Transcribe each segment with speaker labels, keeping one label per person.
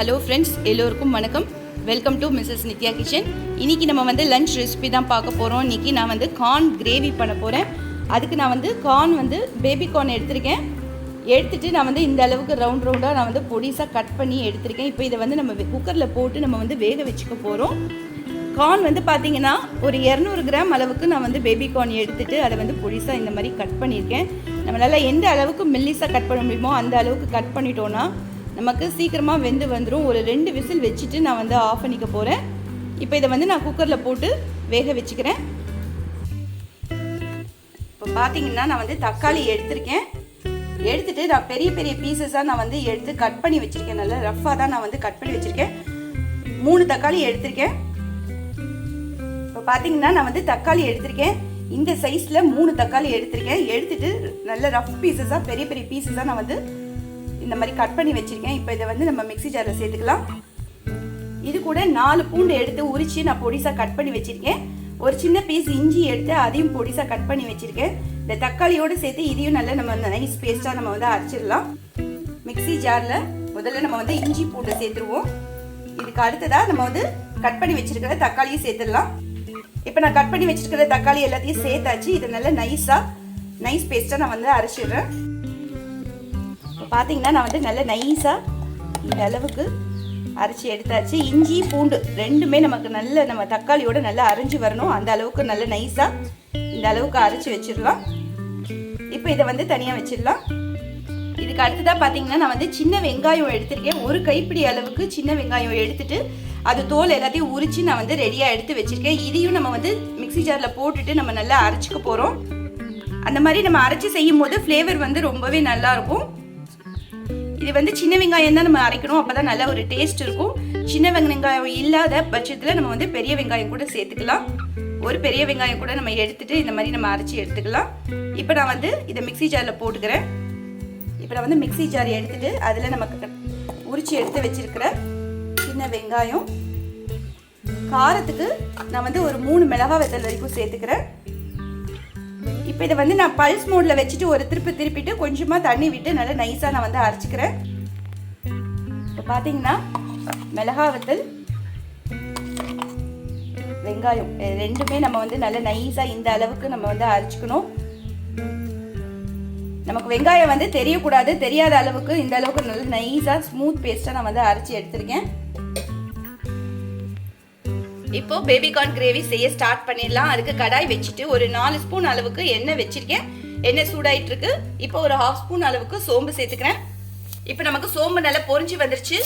Speaker 1: Hello friends எல்லோருக்கும் வணக்கம். Welcome to Mrs Nithya kitchen இன்றைக்கி நம்ம வந்து லஞ்ச் ரெசிபி தான் பார்க்க போகிறோம் இன்னைக்கு நான் வந்து கார்ன் கிரேவி பண்ண போகிறேன் அதுக்கு நான் வந்து கார்ன் வந்து பேபி கார்ன் எடுத்திருக்கேன். எடுத்துகிட்டு நான் வந்து இந்த அளவுக்கு ரவுண்ட் ரவுண்டாக நான் வந்து பொடிசாக கட் பண்ணி எடுத்திருக்கேன். இப்போ இதை வந்து நம்ம குக்கரில் போட்டு நம்ம வந்து வேக வச்சுக்க போகிறோம் கார்ன் வந்து பார்த்தீங்கன்னா ஒரு இரநூறு கிராம் அளவுக்கு நான் வந்து பேபி கார்ன் எடுத்துகிட்டு அதை வந்து பொடிசாக இந்த மாதிரி கட் பண்ணியிருக்கேன். நம்மளால் எந்த அளவுக்கு மெல்லிஸாக கட் பண்ண முடியுமோ அந்த அளவுக்கு கட் பண்ணிட்டோன்னா நமக்கு சீக்கிரமாக வெந்து வந்துடும் ஒரு ரெண்டு விசில் வச்சுட்டு நான் வந்து ஆஃப் பண்ணிக்க போகிறேன் இப்போ இதை வந்து நான் குக்கரில் போட்டு வேக வச்சுக்கிறேன். இப்போ பார்த்தீங்கன்னா நான் வந்து தக்காளி எடுத்திருக்கேன். எடுத்துட்டு நான் பெரிய பெரிய பீசஸாக நான் வந்து எடுத்து கட் பண்ணி வச்சுருக்கேன். நல்லா ரஃப்பாக தான் நான் வந்து கட் பண்ணி வச்சுருக்கேன். மூணு தக்காளி எடுத்திருக்கேன். இப்போ பார்த்தீங்கன்னா நான் வந்து தக்காளி எடுத்திருக்கேன். இந்த சைஸில் மூணு தக்காளி எடுத்திருக்கேன். எடுத்துட்டு நல்ல ரஃப் பீசஸாக பெரிய பெரிய பீசஸாக நான் வந்து இந்த மாதிரி கட் பண்ணி வச்சுருக்கேன். இப்போ இதை வந்து நம்ம மிக்ஸி ஜாரில் சேர்த்துக்கலாம். இது கூட நாலு பூண்டு எடுத்து உரித்து நான் பொடிசாக கட் பண்ணி வச்சுருக்கேன். ஒரு சின்ன பீஸ் இஞ்சி எடுத்து அதையும் பொடிசாக கட் பண்ணி வச்சுருக்கேன். இந்த தக்காளியோடு சேர்த்து இதையும் நல்லா நம்ம நைஸ் பேஸ்ட்டாக நம்ம வந்து அரைச்சிடலாம். மிக்ஸி ஜாரில் முதல்ல நம்ம வந்து இஞ்சி பூண்டை சேர்த்துருவோம். இதுக்கு அடுத்ததாக நம்ம வந்து கட் பண்ணி வச்சிருக்கிற தக்காளியும் சேர்த்துடலாம். இப்போ நான் கட் பண்ணி வச்சுருக்கிற தக்காளி எல்லாத்தையும் சேர்த்தாச்சு. இதை நல்லா நைஸாக நைஸ் பேஸ்ட்டாக நான் வந்து அரைச்சிடுறேன். பார்த்தீங்கன்னா நான் வந்து நல்ல நைஸாக இந்த அளவுக்கு அரைச்சி எடுத்தாச்சு. இஞ்சி பூண்டு ரெண்டுமே நமக்கு நல்ல நம்ம தக்காளியோட நல்லா அரைஞ்சி வரணும். அந்த அளவுக்கு நல்ல நைஸாக இந்த அளவுக்கு அரைச்சி வச்சிடலாம். இப்போ இதை வந்து தனியாக வச்சிடலாம். இதுக்கு அடுத்ததாக பார்த்தீங்கன்னா நான் வந்து சின்ன வெங்காயம் எடுத்திருக்கேன். ஒரு கைப்பிடி அளவுக்கு சின்ன வெங்காயம் எடுத்துட்டு அது தோல் எல்லாத்தையும் உரிச்சு நான் வந்து ரெடியாக எடுத்து வச்சிருக்கேன். இதையும் நம்ம வந்து மிக்சி ஜாரில் போட்டுட்டு நம்ம நல்லா அரைச்சிக்க போகிறோம் அந்த மாதிரி நம்ம அரைச்சி செய்யும் போது ஃப்ளேவர் வந்து ரொம்பவே நல்லாயிருக்கும் இது வந்து சின்ன வெங்காயம் தான் நம்ம அரைக்கணும். அப்போ தான் நல்ல ஒரு டேஸ்ட் இருக்கும். சின்ன வெங்காயம் இல்லாத பட்சத்தில் நம்ம வந்து பெரிய வெங்காயம் கூட சேர்த்துக்கலாம். ஒரு பெரிய வெங்காயம் கூட நம்ம எடுத்துட்டு இந்த மாதிரி நம்ம அரைச்சி எடுத்துக்கலாம். இப்போ நான் வந்து இதை மிக்ஸி ஜாரில் போட்டுக்கிறேன். இப்போ நான் வந்து மிக்ஸி ஜார் எடுத்துட்டு அதில் நமக்கு உரிச்சு எடுத்து வச்சிருக்கிற சின்ன வெங்காயம். காரத்துக்கு நான் வந்து ஒரு மூணு மிளகா வெத்தல் வரைக்கும் சேர்த்துக்கிறேன். இப்போ இதை வந்து நான் பல்ஸ் மோடில் வச்சுட்டு ஒரு திருப்பி திருப்பிட்டு கொஞ்சமாக தண்ணி விட்டு நல்லா நைஸாக நான் வந்து அரைச்சிக்கிறேன். இப்போ பார்த்தீங்கன்னா மிளகா வத்தல் வெங்காயம் ரெண்டுமே நம்ம வந்து நல்லா நைஸாக இந்த அளவுக்கு நம்ம வந்து அரைச்சிக்கணும். நமக்கு வெங்காயம் வந்து தெரியக்கூடாது தெரியாத அளவுக்கு இந்த அளவுக்கு நல்ல நைஸாக ஸ்மூத் பேஸ்ட்டாக நான் வந்து அரைச்சி எடுத்திருக்கேன். இப்போ பேபிகார்ன் கிரேவி செய்ய ஸ்டார்ட் பண்ணிடலாம். அதுக்கு கடாய் வச்சுட்டு ஒரு நாலு ஸ்பூன் அளவுக்கு எண்ணெய் வச்சிருக்கேன். எண்ணெய் சூடாயிட்டு இருக்கு இப்போ ஒரு ஹாஃப் ஸ்பூன் அளவுக்கு சோம்பு சேர்த்துக்கிறேன். இப்போ நமக்கு சோம்பு நல்லா பொரிஞ்சு வந்துருச்சு.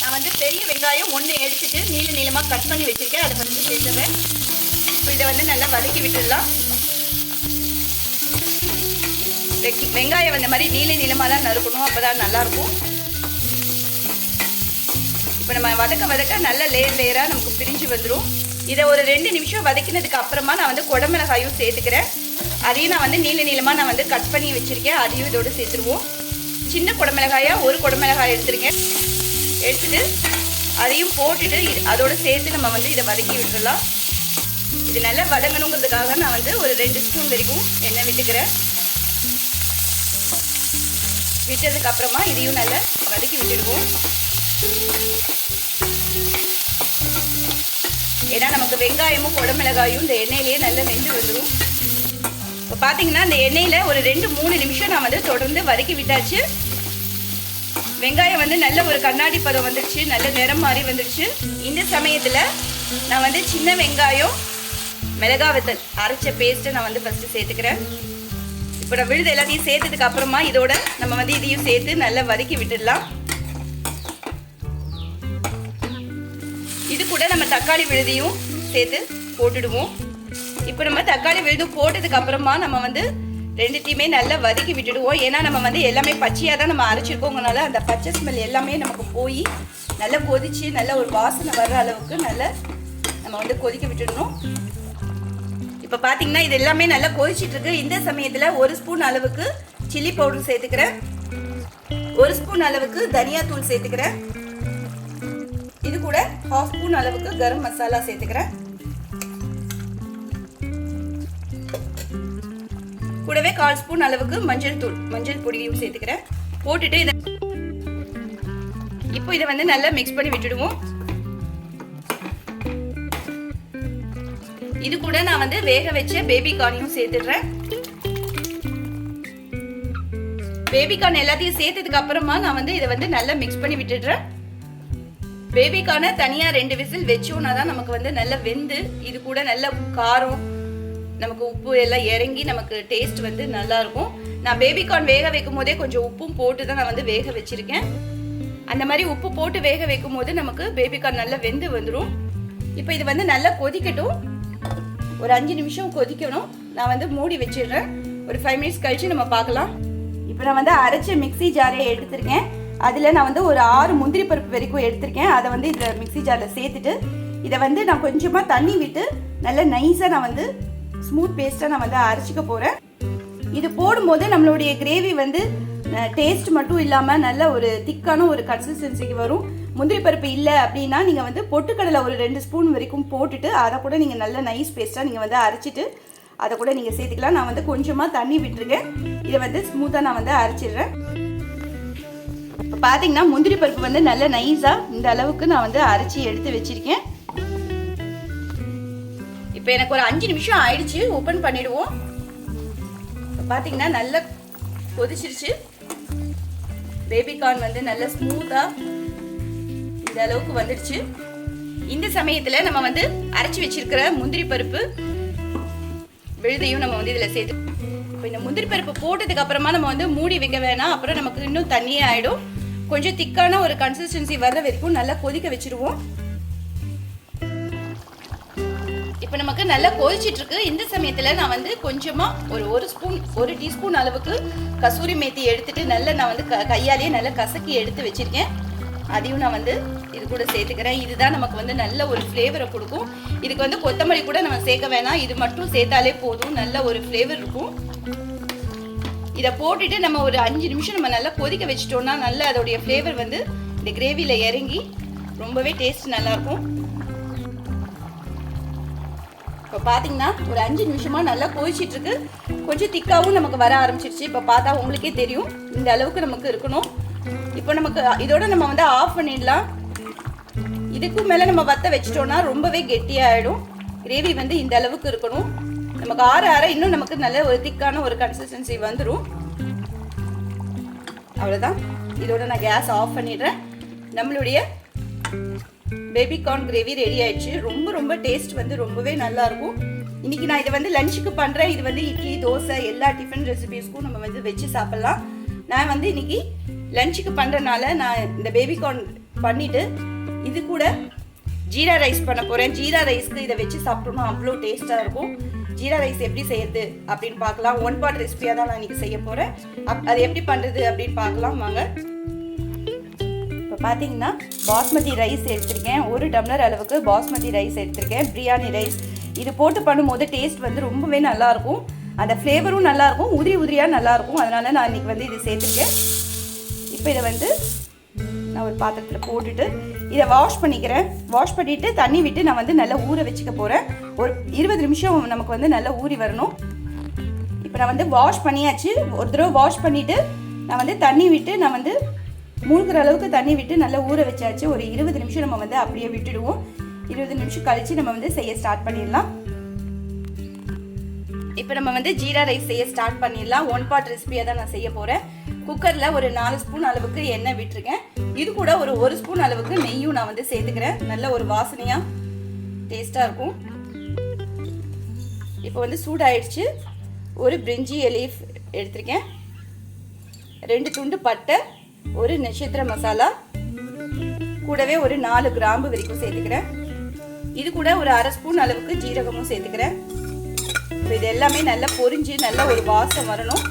Speaker 1: நான் வந்து பெரிய வெங்காயம் ஒன்று எடுத்துட்டு நீள நீளமாக கட் பண்ணி வச்சிருக்கேன். அதை வந்து சேர்த்துவேன் இப்போ இதை வந்து நல்லா வதக்கி விட்டுடலாம். வெங்காயம் இந்த மாதிரி நீள நீளமாக தான் நறுக்கணும். அப்போ தான் நல்லாயிருக்கும் இப்போ நம்ம வதக்க வதக்க நல்ல லேயர் லேயராக நமக்கு பிரிஞ்சு வந்துடும் இதை ஒரு ரெண்டு நிமிஷம் வதக்கினதுக்கு அப்புறமா நான் வந்து குடமிளகாயும் சேர்த்துக்கிறேன். அதையும் நான் வந்து நீள நீளமாக நான் வந்து கட் பண்ணி வச்சுருக்கேன். அதையும் இதோடு சேர்த்துருவோம். சின்ன குடமிளகாயாக ஒரு குடமிளகாய் எடுத்துருக்கேன். எடுத்துட்டு அதையும் போட்டுட்டு அதோடு சேர்த்து நம்ம வந்து இதை வதக்கி விட்டுடலாம் இது நல்லா வதங்கணுங்கிறதுக்காக நான் வந்து ஒரு ரெண்டு ஸ்பூன் வரைக்கும் எண்ணெய் விட்டுக்கிறேன். விட்டதுக்கு அப்புறமா இதையும் நல்லா வதக்கி விட்டுடுவோம். ஏன்னா நமக்கு வெங்காயமும் குடமிளகாயும் இந்த எண்ணெயிலேயே நல்லா வெந்து வந்துடும் இப்போ பார்த்தீங்கன்னா இந்த எண்ணெயில் ஒரு ரெண்டு மூணு நிமிஷம் நான் வந்து தொடர்ந்து வதக்கி விட்டாச்சு. வெங்காயம் வந்து நல்ல ஒரு கண்ணாடி பதம் வந்துடுச்சு நல்ல நிறம் மாறி வந்துடுச்சு இந்த சமயத்தில் நான் வந்து சின்ன வெங்காயம் மிளகா வத்தல் அரைச்ச பேஸ்ட்டை நான் வந்து ஃபஸ்ட்டு சேர்த்துக்கிறேன். இப்போ நான் விழுது எல்லாத்தையும் சேர்த்ததுக்கு அப்புறமா இதோட நம்ம வந்து இதையும் சேர்த்து நல்லா வதக்கி விட்டுடலாம். இது கூட நம்ம தக்காளி விழுதியும் சேர்த்து போட்டுடுவோம். இப்போ நம்ம தக்காளி விழுதும் போட்டதுக்கு அப்புறமா நம்ம வந்து ரெண்டுத்தையுமே நல்லா வதக்கி விட்டுடுவோம். ஏன்னா நம்ம வந்து எல்லாமே பச்சையாக தான் நம்ம அரைச்சிருக்கோங்கனால அந்த பச்சை ஸ்மெல் எல்லாமே நமக்கு போய் நல்லா கொதிச்சு நல்ல ஒரு வாசனை வர்ற அளவுக்கு நல்லா நம்ம வந்து கொதிக்க விட்டுடணும். இப்போ பார்த்தீங்கன்னா இது எல்லாமே நல்லா கொதிச்சிட்டு இருக்கு. இந்த சமயத்தில் ஒரு ஸ்பூன் அளவுக்கு சில்லி பவுடர் சேர்த்துக்கிறேன். ஒரு ஸ்பூன் அளவுக்கு தனியா தூள் சேர்த்துக்கிறேன். இது கூட ஹாஃப் ஸ்பூன் அளவுக்கு கரம் மசாலா சேர்த்துக்கிறேன். கூடவே கால் ஸ்பூன் அளவுக்கு மஞ்சள் தூள் மஞ்சள் பொடியும் சேர்த்துக்கிறேன். போட்டுட்டு இதை இப்போ இதை வந்து நல்லா மிக்ஸ் பண்ணி விட்டுடுவோம். இது கூட நான் வந்து வேக வச்ச பேபி கார்னையும் சேர்த்துடுறேன். பேபி கார்ன் எல்லாத்தையும் சேர்த்ததுக்கு அப்புறமா நான் வந்து இதை வந்து நல்லா மிக்ஸ் பண்ணி விட்டுடுறேன். பேபிக்கான தனியா ரெண்டு விசில் வச்சோம்னா தான் நமக்கு வந்து நல்லா வெந்து இது கூட நல்ல காரம் நமக்கு உப்பு எல்லாம் இறங்கி நமக்கு டேஸ்ட் வந்து நல்லா இருக்கும். நான் பேபிகார்ன் வேக வைக்கும் போதே கொஞ்சம் உப்பும் போட்டு தான் நான் வந்து வேக வச்சிருக்கேன். அந்த மாதிரி உப்பு போட்டு வேக வைக்கும் போது நமக்கு பேபிகார்ன் நல்லா வெந்து வந்துடும் இப்போ இது வந்து நல்லா கொதிக்கட்டும். ஒரு அஞ்சு நிமிஷம் கொதிக்கணும். நான் வந்து மூடி வச்சிடுறேன். ஒரு ஃபைவ் மினிட்ஸ் கழிச்சு நம்ம பார்க்கலாம். இப்போ நான் வந்து அரைச்ச மிக்ஸி ஜாரை எடுத்திருக்கேன். அதில் நான் வந்து ஒரு ஆறு முந்திரி பருப்பு வரைக்கும் எடுத்திருக்கேன். அதை வந்து இதில் மிக்ஸி ஜாரில் சேர்த்துட்டு இதை வந்து நான் கொஞ்சமாக தண்ணி விட்டு நல்லா நைஸாக நான் வந்து ஸ்மூத் பேஸ்ட்டாக நான் வந்து அரைச்சிக்க போகிறேன் இது போடும்போது நம்மளுடைய கிரேவி வந்து டேஸ்ட் மட்டும் இல்லாமல் நல்ல ஒரு திக்கான ஒரு கன்சிஸ்டன்சிக்கு வரும். முந்திரி பருப்பு இல்லை அப்படின்னா நீங்கள் வந்து பொட்டுக்கடலை ஒரு ரெண்டு ஸ்பூன் வரைக்கும் போட்டுட்டு அதை கூட நீங்கள் நல்ல நைஸ் பேஸ்ட்டாக நீங்கள் வந்து அரைச்சிட்டு அதை கூட நீங்கள் சேர்த்துக்கலாம். நான் வந்து கொஞ்சமாக தண்ணி விட்டுருக்கேன். இதை வந்து ஸ்மூத்தாக நான் வந்து அரைச்சிடுறேன். பார்த்தீங்கன்னா முந்திரி பருப்பு வந்து நல்ல நைஸாக இந்த அளவுக்கு நான் வந்து அரைச்சி எடுத்து வச்சிருக்கேன். இப்போ எனக்கு ஒரு அஞ்சு நிமிஷம் ஆயிடுச்சு ஓப்பன் பண்ணிடுவோம். பார்த்தீங்கன்னா நல்லா கொதிச்சிருச்சு. பேபி கார்ன் வந்து நல்ல ஸ்மூத்தாக இந்த அளவுக்கு வந்துடுச்சு. இந்த சமயத்தில் நம்ம வந்து அரைச்சி வச்சிருக்கிற முந்திரி பருப்பு விழுதையும் நம்ம வந்து இதில் சேர்த்து இப்போ இந்த முந்திரி பருப்பு போட்டதுக்கு அப்புறமா நம்ம வந்து மூடி வைக்க வேணாம். அப்புறம் நமக்கு இன்னும் தண்ணியே ஆயிடும். கொஞ்சம் திக்கான ஒரு கன்சிஸ்டன்சி வர்ற வரைக்கும் நல்லா கொதிக்க வச்சிருவோம். இப்போ நமக்கு நல்லா கொதிச்சிட்டு இருக்கு. இந்த சமயத்தில் நான் வந்து கொஞ்சமாக ஒரு ஒரு ஸ்பூன் ஒரு டீஸ்பூன் அளவுக்கு கசூரி மேத்தி எடுத்துட்டு நல்லா நான் வந்து க கையாலேயே நல்லா கசக்கி எடுத்து வச்சிருக்கேன். அதையும் நான் வந்து இது கூட சேர்த்துக்கிறேன். இதுதான் நமக்கு வந்து நல்ல ஒரு ஃப்ளேவரை கொடுக்கும். இதுக்கு வந்து கொத்தமல்லி கூட நம்ம சேர்க்க வேணாம். இது மட்டும் சேர்த்தாலே போதும். நல்ல ஒரு ஃப்ளேவர் இருக்கும். இதை போட்டுட்டு நம்ம ஒரு அஞ்சு நிமிஷம் நம்ம நல்லா கொதிக்க வச்சிட்டோம்னா நல்ல அதோடைய ஃப்ளேவர் வந்து இந்த கிரேவியில் இறங்கி ரொம்பவே டேஸ்ட் நல்லாயிருக்கும். இப்போ பார்த்தீங்கன்னா ஒரு அஞ்சு நிமிஷமாக நல்லா கொதிச்சிட்ருக்கு. கொஞ்சம் திக்காகவும் நமக்கு வர ஆரம்பிச்சிருச்சு. இப்போ பார்த்தா உங்களுக்கே தெரியும். இந்த அளவுக்கு நமக்கு இருக்கணும். இப்போ நமக்கு இதோட நம்ம வந்து ஆஃப் பண்ணிடலாம். இதுக்கும் மேலே நம்ம வத்த வச்சிட்டோம்னா ரொம்பவே கெட்டியாகிடும் கிரேவி வந்து இந்த அளவுக்கு இருக்கணும். நமக்கு ஆற ஆற இன்னும் நமக்கு நல்ல ஒரு திக்கான ஒரு கன்சிஸ்டன்சி வந்துடும் அவ்வளோதான் இதோட நான் கேஸ் ஆஃப் பண்ணிடுறேன். நம்மளுடைய பேபி கார்ன் கிரேவி ரெடி ஆயிடுச்சு. ரொம்ப ரொம்ப டேஸ்ட் வந்து ரொம்பவே நல்லா இருக்கும். இன்னைக்கு நான் இதை வந்து லஞ்சுக்கு பண்ணுறேன் இது வந்து இட்லி தோசை எல்லா டிஃபன் ரெசிபிஸ்க்கும் நம்ம வந்து வச்சு சாப்பிட்லாம். நான் வந்து இன்னைக்கு லஞ்சுக்கு பண்ணுறனால நான் இந்த பேபி கார்ன் பண்ணிட்டு இது கூட ஜீரா ரைஸ் பண்ண போகிறேன் ஜீரா ரைஸ்க்கு இதை வச்சு சாப்பிட்டோம்னா அவ்வளோ டேஸ்ட்டாக இருக்கும். ஜீரா ரைஸ் எப்படி செய்யறது அப்படின்னு பார்க்கலாம். ஒன் பாட் ரெசிபியாக தான் நான் இன்றைக்கி செய்ய போகிறேன் அப் அது எப்படி பண்ணுறது அப்படின்னு பார்க்கலாம். வாங்க. இப்போ பார்த்தீங்கன்னா பாஸ்மதி ரைஸ் எடுத்திருக்கேன். ஒரு டம்ளர் அளவுக்கு பாஸ்மதி ரைஸ் எடுத்திருக்கேன். பிரியாணி ரைஸ். இது போட்டு பண்ணும்போது டேஸ்ட் வந்து ரொம்பவே நல்லாயிருக்கும் அந்த ஃப்ளேவரும் நல்லாயிருக்கும் உதிரி உதிரியாக நல்லாயிருக்கும் அதனால நான் இன்றைக்கி வந்து இது சேர்த்துருக்கேன். இப்போ இதை வந்து நான் ஒரு பாத்திரத்தில் போட்டுட்டு இதை வாஷ் பண்ணிக்கிறேன். வாஷ் பண்ணிவிட்டு தண்ணி விட்டு நான் வந்து நல்லா ஊற வச்சுக்க போகிறேன் ஒரு இருபது நிமிஷம் நமக்கு வந்து நல்லா ஊறி வரணும். இப்போ நான் வந்து வாஷ் பண்ணியாச்சு. ஒரு தடவை வாஷ் பண்ணிவிட்டு நான் வந்து தண்ணி விட்டு நான் வந்து மூழ்கிற அளவுக்கு தண்ணி விட்டு நல்லா ஊற வச்சாச்சு. ஒரு இருபது நிமிஷம் நம்ம வந்து அப்படியே விட்டுடுவோம். இருபது நிமிஷம் கழித்து நம்ம வந்து செய்ய ஸ்டார்ட் பண்ணிடலாம். இப்போ நம்ம வந்து ஜீரா ரைஸ் செய்ய ஸ்டார்ட் பண்ணிடலாம். ஒன் பார்ட் ரெசிபியாக தான் நான் செய்ய போகிறேன் குக்கரில் ஒரு நாலு ஸ்பூன் அளவுக்கு எண்ணெய் விட்டுருக்கேன். இது கூட ஒரு ஒரு ஸ்பூன் அளவுக்கு நெய்யும் நான் வந்து சேர்த்துக்கிறேன். நல்ல ஒரு வாசனையாக டேஸ்ட்டாக இருக்கும். இப்போ வந்து சூடாயிடுச்சு. ஒரு பிரிஞ்சி எலீஃப் எடுத்திருக்கேன். ரெண்டு துண்டு பட்டை ஒரு நட்சத்திர மசாலா கூடவே ஒரு நாலு கிராம்பு வரைக்கும் சேர்த்துக்கிறேன். இது கூட ஒரு அரை ஸ்பூன் அளவுக்கு ஜீரகமும் சேர்த்துக்கிறேன். இப்போ இது எல்லாமே நல்லா பொரிஞ்சு நல்ல ஒரு வாசம் வரணும்.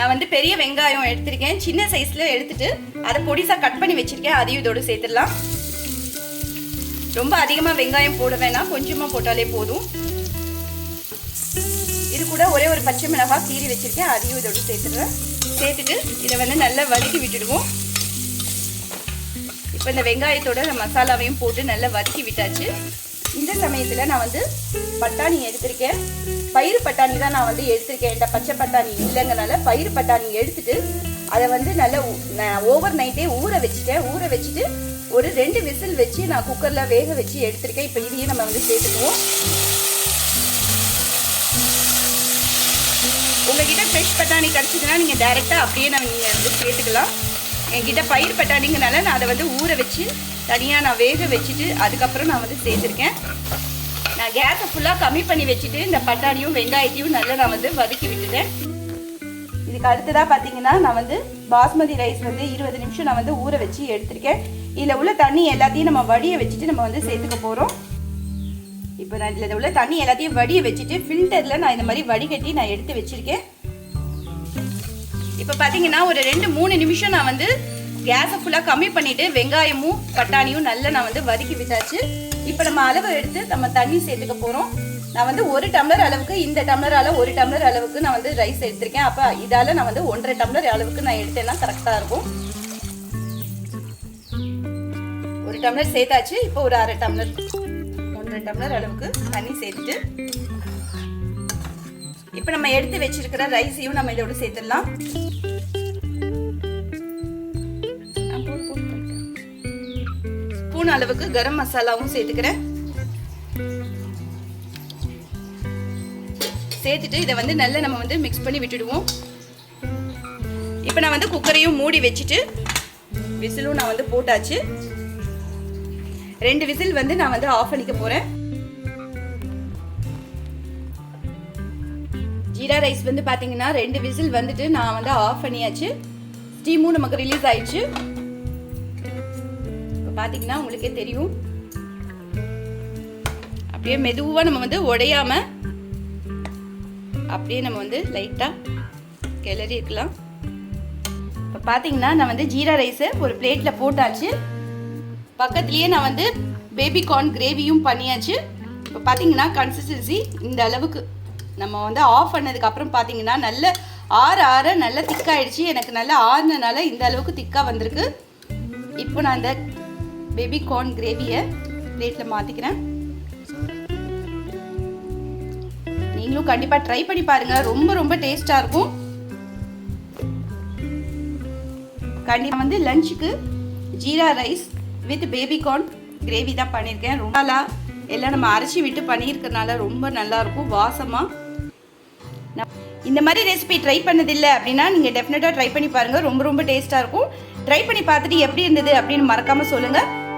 Speaker 1: நான் வந்து பெரிய வெங்காயம் எடுத்திருக்கேன். சின்ன சைஸ்ல எடுத்துட்டு அதை பொடிசா கட் பண்ணி வச்சிருக்கேன். அதையும் இதோடு சேர்த்துடலாம். ரொம்ப அதிகமாக வெங்காயம் போட வேணாம். கொஞ்சமாக போட்டாலே போதும். இது கூட ஒரே ஒரு பச்சை மிளகாய் கீறி வச்சிருக்கேன். அதையும் இதோடு சேர்த்துடுறேன். சேர்த்துட்டு இதை வந்து நல்லா வதக்கி விட்டுடுவோம். இப்போ இந்த வெங்காயத்தோட மசாலாவையும் போட்டு நல்லா வதக்கி விட்டாச்சு. இந்த சமயத்தில் நான் வந்து பட்டாணி எடுத்திருக்கேன். பயிறு பட்டாணி தான் நான் வந்து எடுத்திருக்கேன். என்கிட்ட பச்சை பட்டாணி இல்லைங்கனால பயிறு பட்டாணி எடுத்துட்டு அதை வந்து நல்லா ஓவர் நைட்டே ஊற வச்சுட்டேன். ஊற வச்சுட்டு ஒரு ரெண்டு விசில் வச்சு நான் குக்கரில் வேக வச்சு எடுத்திருக்கேன். இப்போ இதையும் நம்ம வந்து சேர்த்துக்குவோம். உங்ககிட்ட ஃப்ரெஷ் பட்டாணி கிடச்சிதுன்னா நீங்கள் டேரெக்டாக அப்படியே நம்ம நீங்கள் வந்து சேர்த்துக்கலாம். என்கிட்ட பயிர் பட்டாணிங்கனால நான் அதை வந்து ஊற வச்சு தனியாக நான் வேக வச்சுட்டு அதுக்கப்புறம் நான் வந்து சேர்த்துருக்கேன். நான் கேஸை ஃபுல்லாக கம்மி பண்ணி வச்சுட்டு இந்த பட்டாணியும் வெங்காயத்தையும் நல்லா நான் வந்து வதக்கி விட்டுட்டேன். இதுக்கு அடுத்ததாக பார்த்தீங்கன்னா நான் வந்து பாஸ்மதி ரைஸ் வந்து இருபது நிமிஷம் நான் வந்து ஊற வச்சு எடுத்திருக்கேன். இதில் உள்ள தண்ணி எல்லாத்தையும் நம்ம வடிய வச்சுட்டு நம்ம வந்து சேர்த்துக்க போகிறோம் இப்போ நான் இதில் உள்ள தண்ணி எல்லாத்தையும் வடிய வச்சுட்டு ஃபில்டரில் நான் இந்த மாதிரி வடிகட்டி நான் எடுத்து வச்சுருக்கேன். இப்போ பார்த்தீங்கன்னா ஒரு ரெண்டு மூணு நிமிஷம் நான் வந்து கேஸை ஃபுல்லாக கம்மி பண்ணிவிட்டு வெங்காயமும் பட்டாணியும் நல்லா நான் வந்து வதக்கி விட்டாச்சு. இப்போ நம்ம அளவு எடுத்து நம்ம தண்ணி சேர்த்துக்க போகிறோம் நான் வந்து ஒரு டம்ளர் அளவுக்கு இந்த டம்ளரால் ஒரு டம்ளர் அளவுக்கு நான் வந்து ரைஸ் எடுத்திருக்கேன். அப்போ இதால் நான் வந்து ஒன்றரை டம்ளர் அளவுக்கு நான் எடுத்தேன்னா கரெக்டாக இருக்கும். ஒரு டம்ளர் சேர்த்தாச்சு. இப்போ ஒரு அரை டம்ளர் ஒன்றரை டம்ளர் அளவுக்கு தண்ணி சேர்த்துட்டு இப்போ நம்ம எடுத்து வச்சிருக்கிற ரைஸையும் நம்ம இதோட சேர்த்துடலாம். ஸ்பூன் அளவுக்கு கரம் மசாலாவும் சேர்த்துக்கிறேன். சேர்த்துட்டு இதை வந்து நல்லா நம்ம வந்து மிக்ஸ் பண்ணி விட்டுடுவோம். இப்போ நான் வந்து குக்கரையும் மூடி வச்சுட்டு விசிலும் நான் வந்து போட்டாச்சு. ரெண்டு விசில் வந்து நான் வந்து ஆஃப் பண்ணிக்க போகிறேன் ஜீரா ரைஸ் வந்து பார்த்தீங்கன்னா ரெண்டு விசில் வந்துட்டு நான் வந்து ஆஃப் பண்ணியாச்சு. ஸ்டீமும் நமக்கு ரிலீஸ் ஆயிடுச்சு. பார்த்தீங்கன்னா உங்களுக்கே தெரியும். அப்படியே மெதுவாக நம்ம வந்து உடையாம அப்படியே நம்ம வந்து லைட்டாக கிளறி இருக்கலாம். இப்போ பார்த்தீங்கன்னா நான் வந்து ஜீரா ரைஸை ஒரு பிளேட்டில் போட்டாச்சு. பக்கத்துலேயே நான் வந்து பேபி கார்ன் கிரேவியும் பண்ணியாச்சு. இப்போ பார்த்தீங்கன்னா கன்சிஸ்டன்சி இந்த அளவுக்கு. நம்ம வந்து ஆஃப் பண்ணதுக்கப்புறம் பார்த்தீங்கன்னா நல்ல ஆற ஆற நல்ல திக்காயிடுச்சு எனக்கு நல்லா ஆறுனனால இந்த அளவுக்கு திக்காக வந்திருக்கு. இப்போ நான் இந்த பேபி கார்ன் கிரேவியை பிளேட்டில் மாற்றிக்கிறேன் நீங்களும் கண்டிப்பாக ட்ரை பண்ணி பாருங்கள் ரொம்ப ரொம்ப டேஸ்ட்டாக இருக்கும். கண்டிப்பாக வந்து லஞ்சுக்கு jeera rice with baby corn gravy தான் பண்ணியிருக்கேன் ரொம்ப நல்லா எல்லாம் நம்ம அரைச்சி விட்டு பண்ணியிருக்கறனால ரொம்ப நல்லாயிருக்கும் வாசமாக இந்த மாதிரி ரெசிபி ட்ரை பண்ணதில்லை அப்படின்னா நீங்கள் டெஃபினட்டாக ட்ரை பண்ணி பாருங்கள் ரொம்ப ரொம்ப டேஸ்ட்டாக இருக்கும். ட்ரை பண்ணி பார்த்துட்டு எப்படி இருந்தது அப்படின்னு மறக்காமல் சொல்லுங்கள்